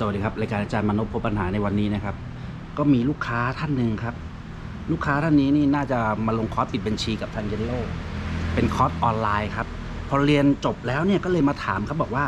สวัสดีครับรายการอาจารย์มนพพบปัญหาในวันนี้นะครับ ก็มีลูกค้าท่านหนึ่งครับ ลูกค้าท่านนี้นี่น่าจะมาลงคอร์สปิดบัญชีกับทันเยนโลเป็นคอร์สออนไลน์ครับ พอเรียนจบแล้วเนี่ยก็เลยมาถามครับบอกว่า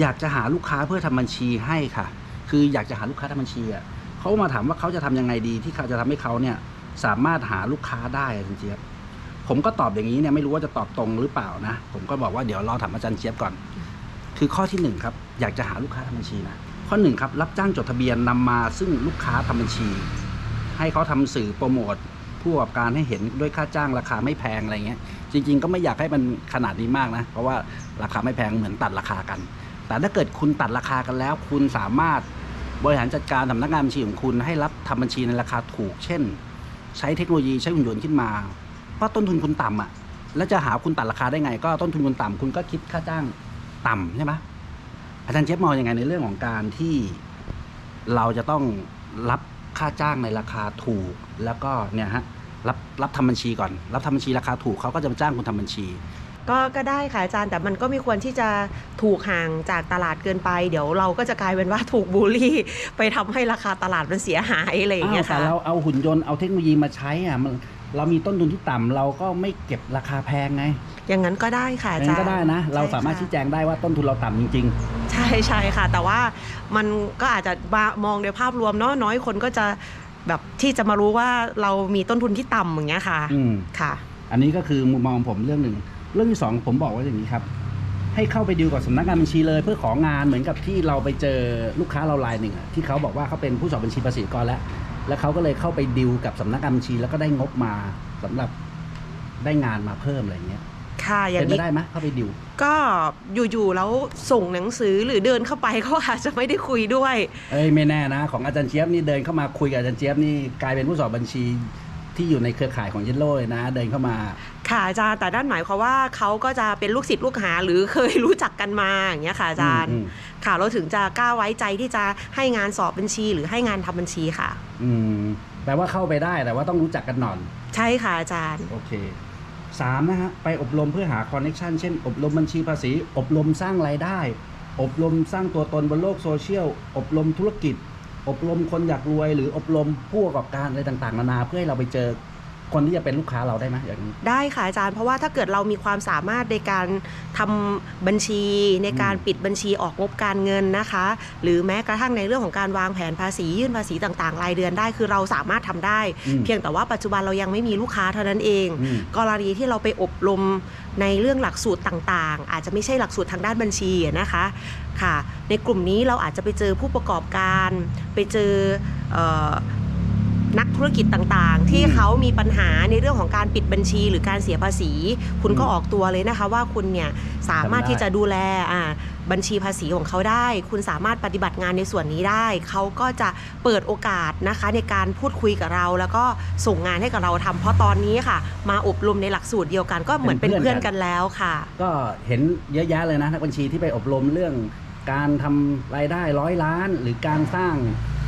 อยากจะหาลูกค้าเพื่อทำบัญชีให้ค่ะ คืออยากจะหาลูกค้าทำบัญชีอะเขามาถามว่าเขาจะทำยังไงดี ที่เขาจะทำให้เขาเนี่ยสามารถหาลูกค้าได้อะคุณเจี๊ยบผมก็ตอบอย่างนี้เนี่ยไม่รู้ว่าจะตอบตรงหรือเปล่านะ ผมก็บอกว่าเดี๋ยวรอถามอาจารย์เจี๊ยบก่อน คือข้อที่หนึ่งครับ อยากจะหาลูกค้าทำบัญชีนะ ข้อหนึ่งครับรับจ้างจดทะเบียนนำมาซึ่งลูกค้าทำบัญชี ให้เขาทำสื่อโปรโมทผู้ประกอบการให้เห็นด้วยค่าจ้างราคาไม่แพงอะไรเงี้ย จริง ๆ ก็ไม่อยากให้มันขนาดนี้มากนะ เพราะว่าราคาไม่แพงเหมือนตัดราคากัน แต่ถ้าเกิดคุณตัดราคากันแล้ว คุณสามารถบริหารจัดการสำนักงานบัญชีของคุณให้รับทำบัญชีในราคาถูก เช่น ใช้เทคโนโลยีใช้หุ่นยนต์ขึ้นมาเพราะต้นทุนคุณต่ำอะแล้วจะหาคุณตัดราคาได้ไง ก็ต้นทุนคุณต่ำคุณก็คิดค่าจ้าง ต่ำใช่ไหมอาจารย์เจฟมองยังไงในเรื่องของการที่เราจะต้องรับค่าจ้างในราคาถูก แล้วก็เนี่ยฮะรับรับทำบัญชีก่อน รับทำบัญชีราคาถูกเขาก็จะมาจ้างคุณทำบัญชี ก็ก็ได้ค่ะอาจารย์แต่มันก็ไม่ควรที่จะถูกห่างจากตลาดเกินไป เดี๋ยวเราก็จะกลายเป็นว่าถูกบูลลี่ ไปทำให้ราคาตลาดมันเสียหายอะไรอย่างเงี้ยอ้าวแต่ค่ะเราเอาหุ่นยนต์เอาเทคโนโลยีมาใช้อะมัน เรามีต้นทุนที่ต่ำเราก็ไม่เก็บราคาแพงไงอย่างนั้นก็ได้ค่ะอางั้จานรย์ก็ได้นะ เราสามารถใช่ชี้ค่ะแจงได้ว่าต้นทุนเราต่ำจริง ใช่ใช่ค่ะ แต่ว่ามันก็อาจจะมามองในภาพรวมเนาะน้อยคนก็จะแบบที่จะมารู้ว่าเรามีต้นทุนที่ต่ำอย่างเงี้ยค่ะๆ อืม ค่ะ อันนี้ก็คือมุมมองผมเรื่องหนึ่ง เรื่องที่สองผมบอกว่าอย่างนี้ครับ ให้เข้าไปดีลกับสำนักงานบัญชีเลย เพื่อของานเหมือนกับที่เราไปเจอลูกค้าเรารายหนึ่งอะที่เขาบอกว่าเขาเป็นผู้สอบบัญชีภาษีก่อนแล้ว แล้วเขาก็เลยเข้าไปดีลกับสำนักงานบัญชี แล้วก็ได้งบมาสำหรับได้งานมาเพิ่มอะไรอย่างเงี้ยค่ะอย่าเป็งนไปนี้ได้ไหมเข้าไปดีลก็อยู่ๆแล้วส่งหนังสือหรือเดินเข้าไปเขาอาจจะไม่ได้คุยด้วย เอ้ยไม่แน่นะ ของอาจารย์เจี๊ยบนี่เดินเข้ามาคุยกับอาจารย์เจี๊ยบนี่กลายเป็นผู้สอบบัญชี ที่อยู่ในเครือข่ายของเยนโล่เลยนะ เดินเข้ามา ค่ะอาจารย์แต่ด้านหมายความว่าเขาก็จะเป็นลูกศิษย์ลูกหาหรือเคยรู้จักกันมาอย่างเงี้ยค่ะอาจารย์ อืม ค่ะเราถึงจะกล้าไว้ใจที่จะให้งานสอบบัญชี หรือให้งานทำบัญชีค่ะ อืมแปลว่าเข้าไปได้แต่ว่าต้องรู้จักกันหน่อย ใช่ค่ะอาจารย์ โอเคสามนะฮะ ไปอบรมเพื่อหาคอนเน็ชันเช่น อบรมบัญชีภาษี อบรมสร้างรายได้ อบรมสร้างตัวตนบนโลกโซเชียล อบรมธุรกิจ อบรมคนอยากรวยหรืออบรมผู้ประกอบการอะไรต่างๆนานาเพื่อให้เราไปเจอ คนที่จะเป็นลูกค้าเราได้ไหมอย่างนี้ ได้ค่ะอาจารย์เพราะว่าถ้าเกิดเรามีความสามารถในการทำบัญชีในการอืมปิดบัญชีออกงบการเงินนะคะ หรือแม้กระทั่งในเรื่องของการวางแผนภาษียื่นภาษีต่างๆ รายเดือนได้คือเราสามารถทำได้ อืมเพียงแต่ว่าปัจจุบันเรายังไม่มีลูกค้าเท่านั้นเอง อืม กรณีที่เราไปอบรมในเรื่องหลักสูตรต่างๆ อาจจะไม่ใช่หลักสูตรทางด้านบัญชีนะคะค่ะ ในกลุ่มนี้เราอาจจะไปเจอผู้ประกอบการ ไปเจอเอ่อ นักธุรกิจต่างๆ ที่อืมเขามีปัญหาในเรื่องของการปิดบัญชี หรือการเสียภาษี คุณก็อืมออกตัวเลยนะคะ ว่าคุณเนี่ยสามารถทำได้ที่จะดูแลอ่าบัญชีภาษีของเขาได้ คุณสามารถปฏิบัติงานในส่วนนี้ได้ เขาก็จะเปิดโอกาสนะคะในการพูดคุยกับเรา แล้วก็ส่งงานให้กับเราทำเพราะตอนนี้ค่ะ มาอบรมในหลักสูตรเดียวกันก็เหมือนเป็นเพื่อนกันแล้วค่ะ ก็เห็นเยอะแยะเลยนะนักบัญชีที่ไปอบรมเรื่องการทำรายได้ร้อยล้าน หรือการสร้าง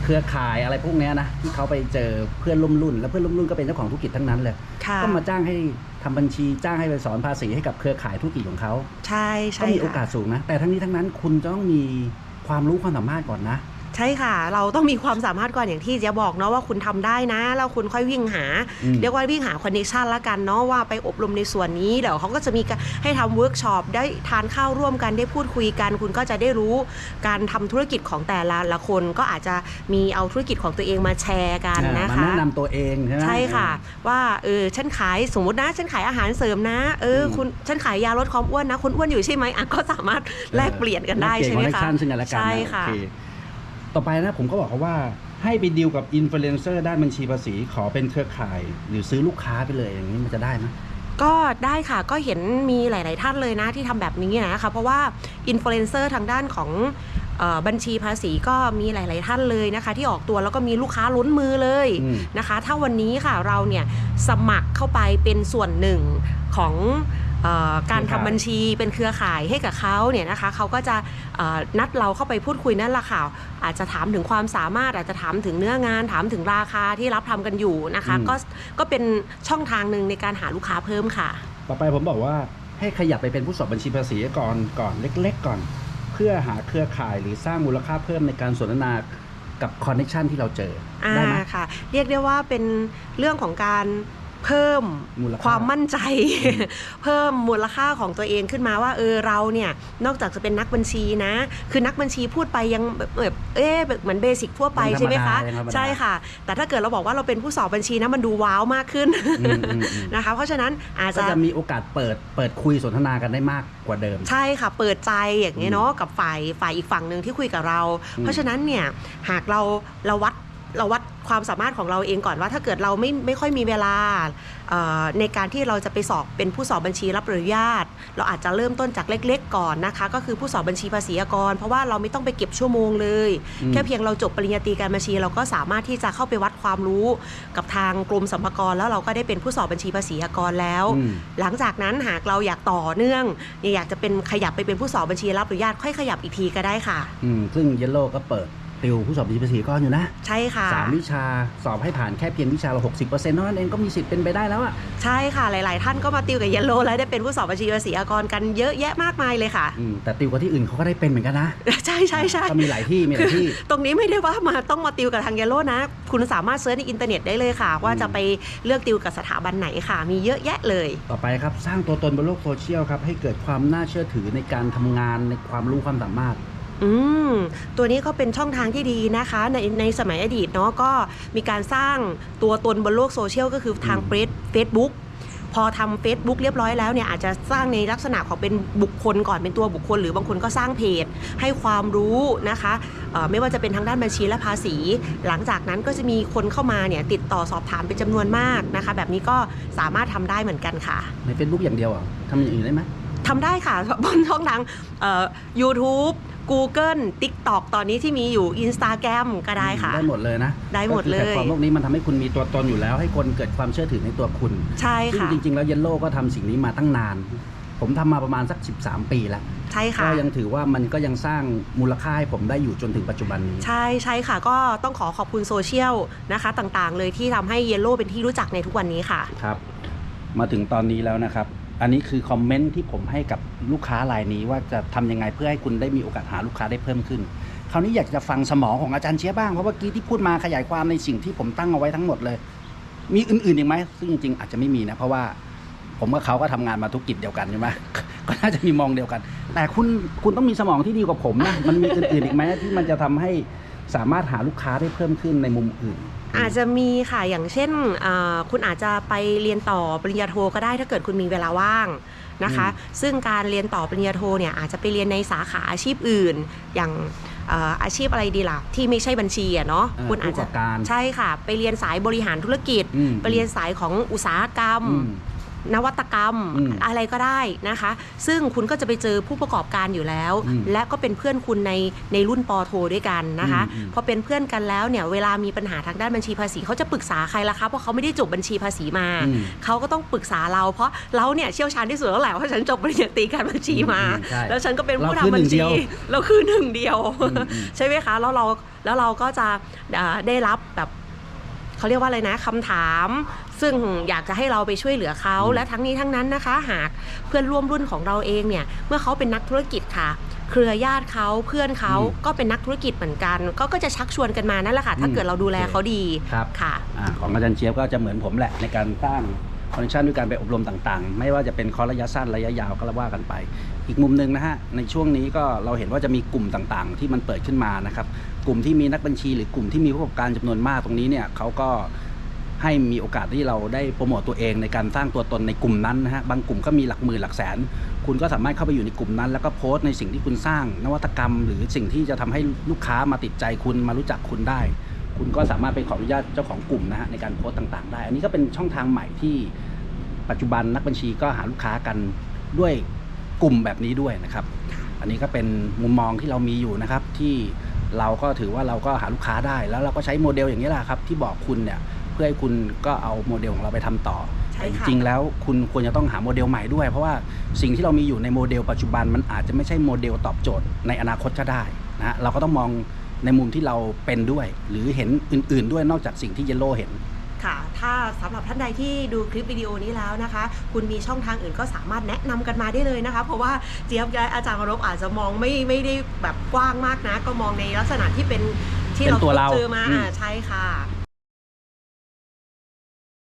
เครือข่ายอะไรพวกเนี้ยนะที่เขาไปเจอเพื่อนร่วมรุ่น แล้วเพื่อนร่วมรุ่นก็เป็นเจ้าของธุรกิจทั้งนั้นเลยค่ะก็มาจ้างให้ทำบัญชีจ้างให้ไปสอนภาษีให้กับเครือข่ายธุรกิจของเขาใช่ใช่ก็มีโอค่ะกาสสูงนะแต่ทั้งนี้ทั้งนั้นคุณจะต้องมีความรู้ความสามารถก่อนนะ ใช่ค่ะ เราต้องมีความสามารถก่อนอย่างที่เจะบอกเนาะว่าคุณทำได้นะ แล้วคุณค่อยวิ่งหาอืมเรียกว่าวิ่งหาคอนเนคชันละกันเนาะว่าไปอบรมในส่วนนี้เดี๋ยวเขาก็จะมีการให้ทำเวิร์กช็อปได้ทานข้าวร่วมกันได้พูดคุยกัน คุณก็จะได้รู้การทำธุรกิจของแต่ละละคนก็อาจจะมีเอาธุรกิจของตัวเองมาแชร์กันอ่านะมาคะแนะนำตัวเองใช่ไหมใช่ค่ะ ว่าเออฉันขายสมมตินะฉันขายอาหารเสริมนะ เอออมคุณฉันขายยาลดความอ้วนนะคุณอ้วนอยู่ใช่ไหมอะก็สามารถแลกเปลี่ยนกันได้แลเปลี่ใช่ยไหมคอนเนคะชั่นซึ่งกันและกันใช่นะค่ะโอเค ต่อไปนะผมก็บอกเขาว่าให้ไปดีลกับอินฟลูเอนเซอร์ด้านบัญชีภาษีขอเป็นเครือข่าย หรือซื้อลูกค้าไปเลยอย่างนี้มันจะได้ไหมก็ได้ค่ะก็เห็นมีหลาย ๆ ท่านเลยนะที่ทำแบบนี้นะคะเพราะว่าอินฟลูเอนเซอร์ทางด้านของเออบัญชีภาษีก็มีหลาย ๆ ท่านเลยนะคะ ที่ออกตัวแล้วก็มีลูกค้าล้นมือเลยอืมนะคะ ถ้าวันนี้ค่ะเราเนี่ยสมัครเข้าไปเป็นส่วนหนึ่งของเออ การทำบัญชีเป็นเครือข่ายให้กับเขาเนี่ยนะคะเขาก็จะเอ่อนัดเราเข้าไปพูดคุยนั่นแหละค่ะอาจจะถามถึงความสามารถอาจจะถามถึงเนื้องาน ถามถึงราคาที่รับทำกันอยู่นะคะอืมก็ก็เป็นช่องทางหนึ่งในการหาลูกค้าเพิ่มค่ะ ต่อไปผมบอกว่าให้ขยับไปเป็นผู้สอบบัญชีภาษีก่อนก่อนเล็ก ๆ ก่อน เพื่อหาเครือข่ายหรือสร้างมูลค่าเพิ่มในการสนทนากับคอนเน t ชันที่เราเจออ่าได้ไหมค่ะเรียกได้ว่าเป็นเรื่องของการ เพิ่มมูลค่าความมั่นใจอืมเพิ่มมูลค่าของตัวเองขึ้นมาว่าเออเราเนี่ยนอกจากจะเป็นนักบัญชีนะ คือนักบัญชีพูดไปยังแบบแบบเอ๊ะแบบเหมือนเบสิกทั่วไปยังธรใช่รมไหมดาคะยังธรรมดาใช่ค่ะ แต่ถ้าเกิดเราบอกว่าเราเป็นผู้สอบบัญชีนะมันดูว้าวมากขึ้นอืมอืมอืมนะคะเพราะฉะนั้นอาจก็จะจะมีโอกาสเปิดเปิดคุยสนทนากันได้มากกว่าเดิม ใช่ค่ะ เปิดใจอย่างนี้ยเนาะกับฝ่ายฝ่ายอีกฝั่งหนึ่งที่คุยกับเราอืมเพราะฉะนั้นเนี่ยหากเราเราวัดเราวัด ความสามารถของเราเองก่อนว่า ถ้าเกิดเราไม่ไม่ค่อยมีเวลาเอ่อในการที่เราจะไปสอบเป็นผู้สอบบัญชีรับอนุญาต เราอาจจะเริ่มต้นจากเล็ก ๆ ก่อนนะคะ ก็คือผู้สอบบัญชีภาษีอากร เพราะว่าเราไม่ต้องไปเก็บชั่วโมงเลยอืมแค่เพียงเราจบปริญญาตรีการบัญชี เราก็สามารถที่จะเข้าไปวัดความรู้กับทางกรมสรรพากรแล้วเราก็ได้เป็นผู้สอบบัญชีภาษีอากรแล้วอืมหลังจากนั้นหากเราอยากต่อเนื่องอยากจะเป็นขยับไปเป็นผู้สอบบัญชีรับอนุญาตค่อยขยับอีกทีก็ได้ค่ะ อืมซึ่งเยลโล่ก็เปิด ติวผู้สอบบัญชีภาษีก้อนอยู่นะ ใช่ค่ะสามวิชาสอบให้ผ่านแค่เพียงวิชาละหกสิบเปอร์เซ็นต์เท่านั้นเองก็มีสิทธิ์เป็นไปได้แล้วอะใช่ค่ะหลาย ๆ ท่านก็มาติวกับเยลโลแล้วได้เป็นผู้สอบบัญชีภาษีอากรกันเยอะแยะมากมายเลยค่ะอืมแต่ติวกับที่อื่นเขาก็ได้เป็นเหมือนกันนะ ใช่ใช่ใช่ก็มีหลายที่มีหลายที่ ตรงนี้ไม่ได้ว่ามาต้องมาติวกับทางเยลโลนะ คุณสามารถเซิร์ชในอินเทอร์เน็ตได้เลยค่ะ ว่าจะไปเลือกติวกับสถาบันไหนค่ะ มีเยอะแยะเลย ต่อไปครับสร้างตัวตนบนโลกโซเชียลครับให้เกิดความน่าเชื่อถือในการทำงานในความรู้ความสามารถ อืมตัวนี้ก็เป็นช่องทางที่ดีนะคะ ในในสมัยอดีตเนาะก็มีการสร้างตัวตนบนโลกโซเชียลก็คือทางอืมเฟซเฟซบุ๊กพอทำ Facebook เรียบร้อยแล้วเนี่ยอาจจะสร้างในลักษณะของเป็นบุคคลก่อนเป็นตัวบุคคล หรือบางคนก็สร้างเพจ ให้ความรู้นะคะเอ่อไม่ว่าจะเป็นทางด้านบัญชีและภาษี หลังจากนั้นก็จะมีคนเข้ามาเนี่ยติดต่อสอบถามเป็นจำนวนมากนะคะ แบบนี้ก็สามารถทำได้เหมือนกันค่ะ ใน Facebook อย่างเดียวอะทำอย่างอื่นได้ไหมทำได้ค่ะบนช่องทางเอ่อ YouTube Google TikTok ตอนนี้ที่มีอยู่ Instagram ก็ได้ค่ะ ได้หมดเลยนะได้หมดเลยก็คือแพลตฟอร์มพวกนี้มันทำให้คุณมีตัวตนอยู่แล้ว ให้คนเกิดความเชื่อถือในตัวคุณ ใช่ซึ่งค่ะจริงๆ แล้วเยลโล่ก็ทำสิ่งนี้มาตั้งนาน ผมทำมาประมาณสัก 13 ปีแล้วใช่ค่ะก็ยังถือว่ามันก็ยังสร้างมูลค่าให้ผมได้อยู่จนถึงปัจจุบันนี้ ใช่ใช่ค่ะ ก็ต้องขอขอบคุณโซเชียลนะคะต่างๆ เลยที่ทำให้เยลโล่เป็นที่รู้จักในทุกวันนี้ค่ะครับ มาถึงตอนนี้แล้วนะครับ อันนี้คือคอมเมนต์ที่ผมให้กับลูกค้ารายนี้ว่าจะทำยังไงเพื่อให้คุณได้มีโอกาสหาลูกค้าได้เพิ่มขึ้น คราวนี้อยากจะฟังสมองของอาจารย์เชียบ้างเพราะเมื่อกี้ที่พูดมาขยายความในสิ่งที่ผมตั้งเอาไว้ทั้งหมดเลย มีอื่นๆอีกไหมซึ่งจริงๆอาจจะไม่มีนะเพราะว่าผมกับเขาก็ทำงานมาธุรกิจเดียวกันใช่ไหมก็น่าจะมีมองเดียวกัน แต่คุณคุณต้องมีสมองที่ดีกว่าผมนะมันมีอื่นๆอีกไหมที่มันจะทำให้ สามารถหาลูกค้าได้เพิ่มขึ้นในมุมอื่น อาจจะมีค่ะอย่างเช่นอ่าคุณอาจจะไปเรียนต่อปริญญาโทก็ได้ถ้าเกิดคุณมีเวลาว่างนะคะ ซึ่งการเรียนต่อปริญญาโทเนี่ยอาจจะไปเรียนในสาขาอาชีพอื่น อย่างอ่าอาชีพอะไรดีล่ะที่ไม่ใช่บัญชีอะเนาะเออคุณอาจจะผู้ประกอบการใช่ค่ะ ไปเรียนสายบริหารธุรกิจอืมไปเรียนสายของอุตสาหกรรมอืม นวัตกรรมอืมอะไรก็ได้นะคะ ซึ่งคุณก็จะไปเจอผู้ประกอบการอยู่แล้วอืมและก็เป็นเพื่อนคุณในในรุ่นปอโทด้วยกันนะคะอืมอืมพอเป็นเพื่อนกันแล้วเนี่ยเวลามีปัญหาทางด้านบัญชีภาษีเขาจะปรึกษาใครล่ะคะเพราะเขาไม่ได้จบบัญชีภาษีมาอืมเขาก็ต้องปรึกษาเราเพราะเราเนี่ยเชี่ยวชาญที่สุดแล้วแหละเพราะฉันจบปริญญาตรีการบัญชีมาอืมใช่แล้วฉันก็เป็นผู้เราคือทำบัญหนึ่งเดีชียวเราคือหนึ่งเดียวอืมอืมใช่ไหมคะแล้วเราแล้วเราก็จะอ่าได้รับแบบ เขาเรียกว่าอะไรนะคำถาม ซึ่งอยากจะให้เราไปช่วยเหลือเขาอืมและทั้งนี้ทั้งนั้นนะคะ หากเพื่อนร่วมรุ่นของเราเองเนี่ยเมื่อเขาเป็นนักธุรกิจค่ะ เครือญาติเขาเพื่อนเขาก็เป็นนักธุรกิจเหมือนกัน ก็ก็จะชักชวนกันมานั่นแหละค่ะ ถ้าเกิดเราดูแลเขาดีครับค่ะอาของอาจารย์เชียบก็จะเหมือนผมแหละในการสร้างคอนเนคชันด้วยการไปอบรมต่างๆ ไม่ว่าจะเป็นคอร์สระยะสั้นระยะยาวก็ว่ากันไป อีกมุมหนึ่งนะฮะในช่วงนี้ก็เราเห็นว่าจะมีกลุ่มต่างๆ ที่มันเปิดขึ้นมานะครับ กลุ่มที่มีนักบัญชี หรือกลุ่มที่มีผู้ประกอบการจำนวนมากตรงนี้เนี่ยเขาก็ให้มีโอกาสที่เราได้โปรโมตตัวเองในการสร้างตัวตนในกลุ่มนั้นนะฮะบางกลุ่มก็มีหลักหมื่นหลักแสน คุณก็สามารถเข้าไปอยู่ในกลุ่มนั้น แล้วก็โพสต์ในสิ่งที่คุณสร้างนวัตกรรม หรือสิ่งที่จะทำให้ลูกค้ามาติดใจคุณมารู้จักคุณได้ คุณก็สามารถไปขออนุญาตเจ้าของกลุ่มนะฮะในการโพสต์ต่างๆ ได้ อันนี้ก็เป็นช่องทางใหม่ที่ปัจจุบันนักบัญชีก็หาลูกค้ากันด้วยกลุ่มแบบนี้ด้วยนะครับ อันนี้ก็เป็นมุมมองที่เรามีอยู่นะครับที่ เราก็ถือว่าเราก็หาลูกค้าได้ แล้วเราก็ใช้โมเดลอย่างนี้แหละครับ ที่บอกคุณเนี่ยเพื่อให้คุณก็เอาโมเดลของเราไปทำต่อใช่แต่จค่ะริงๆแล้วคุณควรจะต้องหาโมเดลใหม่ด้วย เพราะว่าสิ่งที่เรามีอยู่ในโมเดลปัจจุบันมันอาจจะไม่ใช่โมเดลตอบโจทย์ในอนาคตก็ได้นะฮะเราก็ต้องมองในมุมที่เราเป็นด้วย หรือเห็นอื่น ๆ ด้วยนอกจากสิ่งที่เยลโล่เห็นค่ะ ถถ้าสำหรับท่านใดที่ดูคลิปวิดีโอนี้แล้วนะคะ คุณมีช่องทางอื่นก็สามารถแนะนำกันมาได้เลยนะคะ เพราะว่าเจี๊ยบและอาจารย์วรบอาจจะมองไม่ไม่ได้แบบกว้างมากนะ ก็มองในลักษณะที่เป็นที่เป็นเราตัวเราเจอมาอืมอ่าใช่ค่ะ